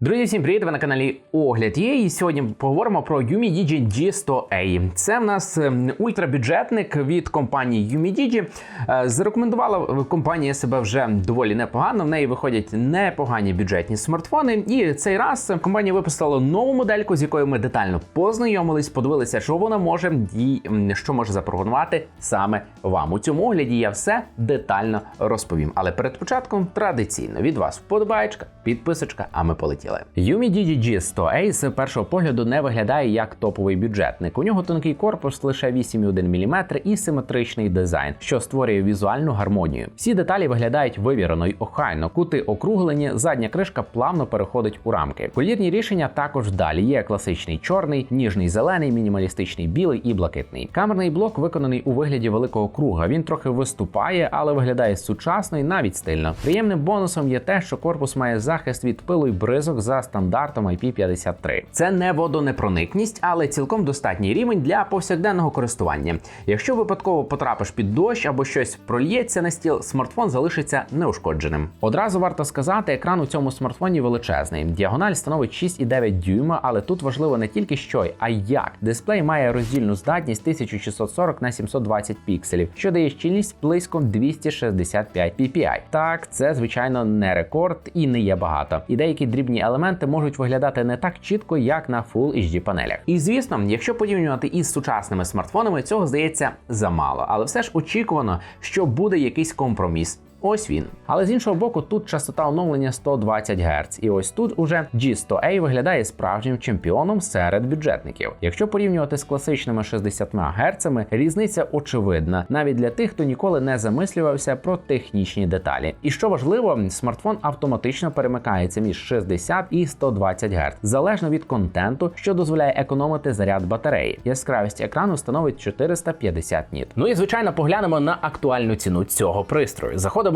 Друзі, всім привіт! Ви на каналі Огляд є. І сьогодні поговоримо про UMIDIGI G100A. Це в нас ем, ультрабюджетник від компанії UMIDIGI. Е, Зарекомендувала компанія себе вже доволі непогано. В неї виходять непогані бюджетні смартфони. І цей раз компанія випустила нову модельку, з якою ми детально познайомились, подивилися, що вона може і що може запропонувати саме вам. У цьому огляді я все детально розповім. Але перед початком традиційно від вас вподобаєчка, підписочка, а ми полетіли. UMIDIGI G100A з першого погляду не виглядає як топовий бюджетник. У нього тонкий корпус лише 8,1 мм і симетричний дизайн, що створює візуальну гармонію. Всі деталі виглядають вивірено й охайно. Кути округлені, задня кришка плавно переходить у рамки. Колірні рішення також вдалі. Є класичний чорний, ніжний зелений, мінімалістичний білий і блакитний. Камерний блок виконаний у вигляді великого круга. Він трохи виступає, але виглядає сучасно і навіть стильно. Приємним бонусом є те, що корпус має захист від пилу й бризок за стандартом IP53. Це не водонепроникність, але цілком достатній рівень для повсякденного користування. Якщо випадково потрапиш під дощ або щось прольється на стіл, смартфон залишиться неушкодженим. Одразу варто сказати, екран у цьому смартфоні величезний. Діагональ становить 6,9 дюйма, але тут важливо не тільки що, а й як. Дисплей має роздільну здатність 1640 на 720 пікселів, що дає щільність близько 265 ppi. Так, це звичайно не рекорд і не є багато. І деякі дрібні елементи можуть виглядати не так чітко, як на Full HD панелях. І звісно, якщо порівнювати із сучасними смартфонами, цього здається замало, але все ж очікувано, що буде якийсь компроміс. Ось він. Але з іншого боку, тут частота оновлення 120 Гц. І ось тут уже G100A виглядає справжнім чемпіоном серед бюджетників. Якщо порівнювати з класичними 60 Гц, різниця очевидна, навіть для тих, хто ніколи не замислювався про технічні деталі. І що важливо, смартфон автоматично перемикається між 60 і 120 Гц, залежно від контенту, що дозволяє економити заряд батареї. Яскравість екрану становить 450 ніт. Ну і звичайно, поглянемо на актуальну ціну цього пристрою. Заходимо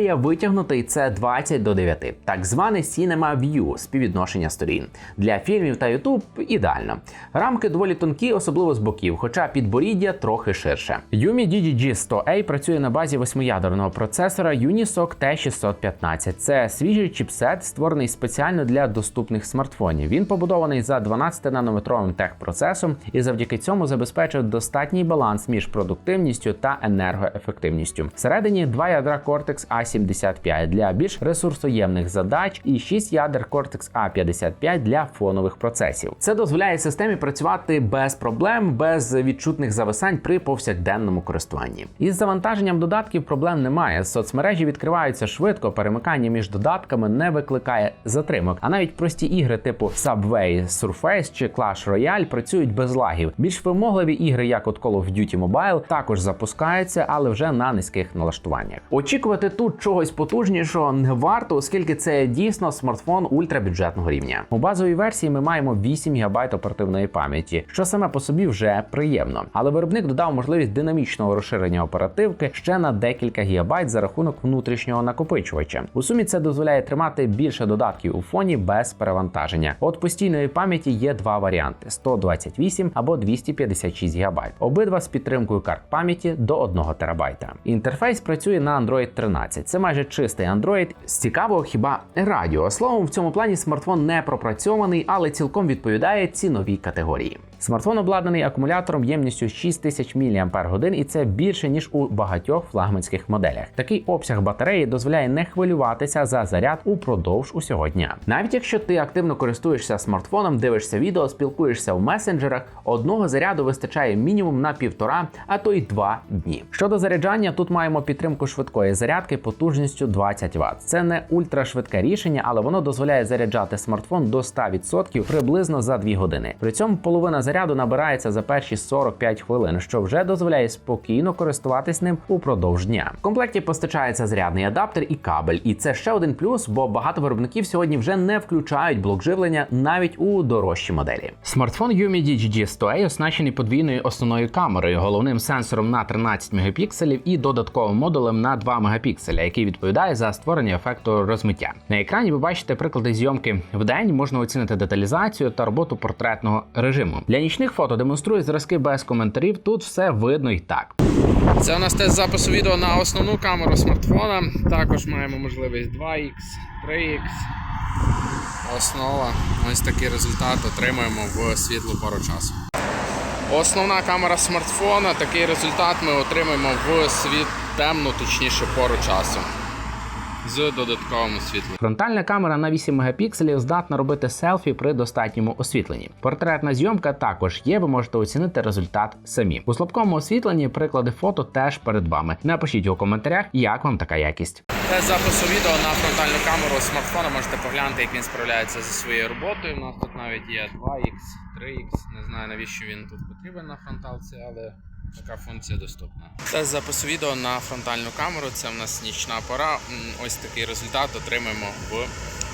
дисплея витягнутий це 20 до 9, так зване Cinema View співвідношення сторін. Для фільмів та YouTube ідеально. Рамки доволі тонкі, особливо з боків, хоча підборіддя трохи ширше. UMI DDG100A працює на базі восьмиядерного процесора Unisoc T615. Це свіжий чіпсет, створений спеціально для доступних смартфонів. Він побудований за 12-нанометровим техпроцесом і завдяки цьому забезпечив достатній баланс між продуктивністю та енергоефективністю. Всередині два ядра Cortex A75 для більш ресурсоємних задач і 6 ядер Cortex A55 для фонових процесів. Це дозволяє системі працювати без проблем, без відчутних зависань при повсякденному користуванні. Із завантаженням додатків проблем немає. Соцмережі відкриваються швидко, перемикання між додатками не викликає затримок. А навіть прості ігри типу Subway Surface чи Clash Royale працюють без лагів. Більш вимогливі ігри, як от Call of Duty Mobile, також запускаються, але вже на низьких налаштуваннях. Очікувати тут чогось потужнішого не варто, оскільки це дійсно смартфон ультрабюджетного рівня. У базовій версії ми маємо 8 ГБ оперативної пам'яті, що саме по собі вже приємно. Але виробник додав можливість динамічного розширення оперативки ще на декілька гігабайт за рахунок внутрішнього накопичувача. У сумі це дозволяє тримати більше додатків у фоні без перевантаження. От постійної пам'яті є два варіанти: 128 або 256 ГБ. Обидва з підтримкою карт пам'яті до 1 ТБ. Інтерфейс працює на Android 13. Це майже чистий Android. З цікавого хіба радіо. Словом, в цьому плані смартфон не пропрацьований, але цілком відповідає ціновій категорії. Смартфон обладнаний акумулятором ємністю 6000 мАч, і це більше ніж у багатьох флагманських моделях. Такий обсяг батареї дозволяє не хвилюватися за заряд упродовж усього дня. Навіть якщо ти активно користуєшся смартфоном, дивишся відео, спілкуєшся в месенджерах, одного заряду вистачає мінімум на півтора, а то й два дні. Щодо заряджання, тут маємо підтримку швидкої зарядки потужністю 20 Вт. Це не ультрашвидке рішення, але воно дозволяє заряджати смартфон до 100% приблизно за 2 години. При цьому половина заряду набирається за перші 45 хвилин, що вже дозволяє спокійно користуватись ним упродовж дня. В комплекті постачається зарядний адаптер і кабель, і це ще один плюс, бо багато виробників сьогодні вже не включають блок живлення навіть у дорожчі моделі. Смартфон Yumi DGG 100A оснащений подвійною основною камерою, головним сенсором на 13 мегапікселів і додатковим модулем на 2 мегапікселя, який відповідає за створення ефекту розмиття. На екрані ви бачите приклади зйомки в день, можна оцінити деталізацію та роботу портретного режиму. Для нічних фото демонструю зразки без коментарів. Тут все видно і так. Це у нас тест запису відео на основну камеру смартфона. Також маємо можливість 2X, 3X. Основа. Ось такий результат отримуємо в світлу пору часу. Основна камера смартфона. Такий результат ми отримаємо в світ темну, точніше пору часу. З додатковим світлом. Фронтальна камера на 8 мегапікселів здатна робити селфі при достатньому освітленні. Портретна зйомка також є, ви можете оцінити результат самі. У слабкому освітленні приклади фото теж перед вами. Напишіть у коментарях, як вам така якість. Тест запису відео на фронтальну камеру смартфона можете поглянути, як він справляється зі своєю роботою. У нас тут навіть є 2X, 3X. Не знаю навіщо він тут потрібен на фронталці, але така функція доступна. Тест запису відео на фронтальну камеру. Це в нас нічна пора. Ось такий результат отримаємо в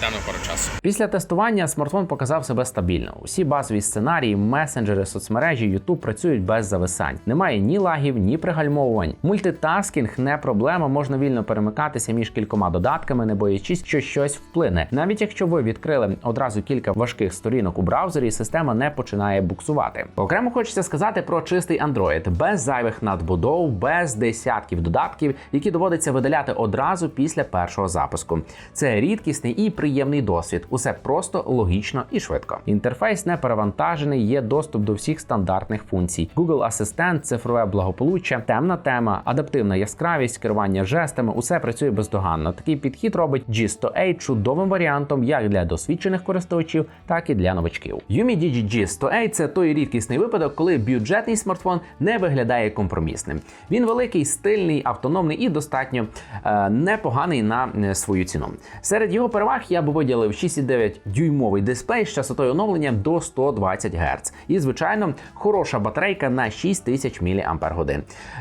темну пору часу. Після тестування смартфон показав себе стабільно. Усі базові сценарії, месенджери, соцмережі, YouTube працюють без зависань. Немає ні лагів, ні пригальмовувань. Мультитаскінг не проблема, можна вільно перемикатися між кількома додатками, не боячись, що щось вплине. Навіть якщо ви відкрили одразу кілька важких сторінок у браузері, система не починає буксувати. Окремо хочеться сказати про чистий Android, без зайвих надбудов, без десятків додатків, які доводиться видаляти одразу після першого запуску. Це рідкісний і приємний досвід. Усе просто логічно і швидко. Інтерфейс не перевантажений, є доступ до всіх стандартних функцій: Google Асистент, цифрове благополуччя, темна тема, адаптивна яскравість, керування жестами. Усе працює бездоганно. Такий підхід робить G100A чудовим варіантом як для досвідчених користувачів, так і для новачків. Yumi Digi G100A – це той рідкісний випадок, коли бюджетний смартфон не виглядає компромісним. Він великий, стильний, автономний і достатньо е, непоганий на е, свою ціну. Серед його переваг я б виділив 6,9 дюймовий дисплей з частотою оновлення до 120 Гц. І, звичайно, хороша батарейка на 6000 мАч.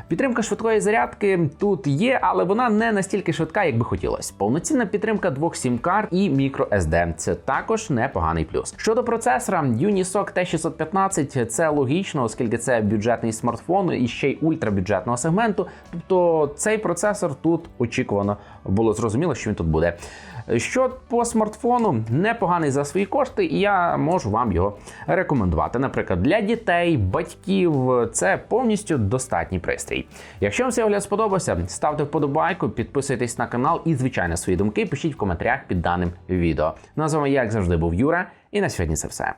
Підтримка швидкої зарядки тут є, але вона не настільки швидка, як би хотілося. Повноцінна підтримка двох сім-карт і microSD – Це також непоганий плюс. Щодо процесора, Unisoc T615 це логічно, оскільки це бюджетний смартфон і ще й ультрабюджетного сегменту. Тобто цей процесор тут очікувано було зрозуміло, що він тут буде. Що по смартфону непоганий за свої кошти, і я можу вам його рекомендувати. Наприклад, для дітей, батьків це повністю достатній пристрій. Якщо вам цей огляд сподобався, ставте вподобайку, підписуйтесь на канал і, звичайно, свої думки пишіть в коментарях під даним відео. Ну а з вами, як завжди, був Юра, і на сьогодні це все.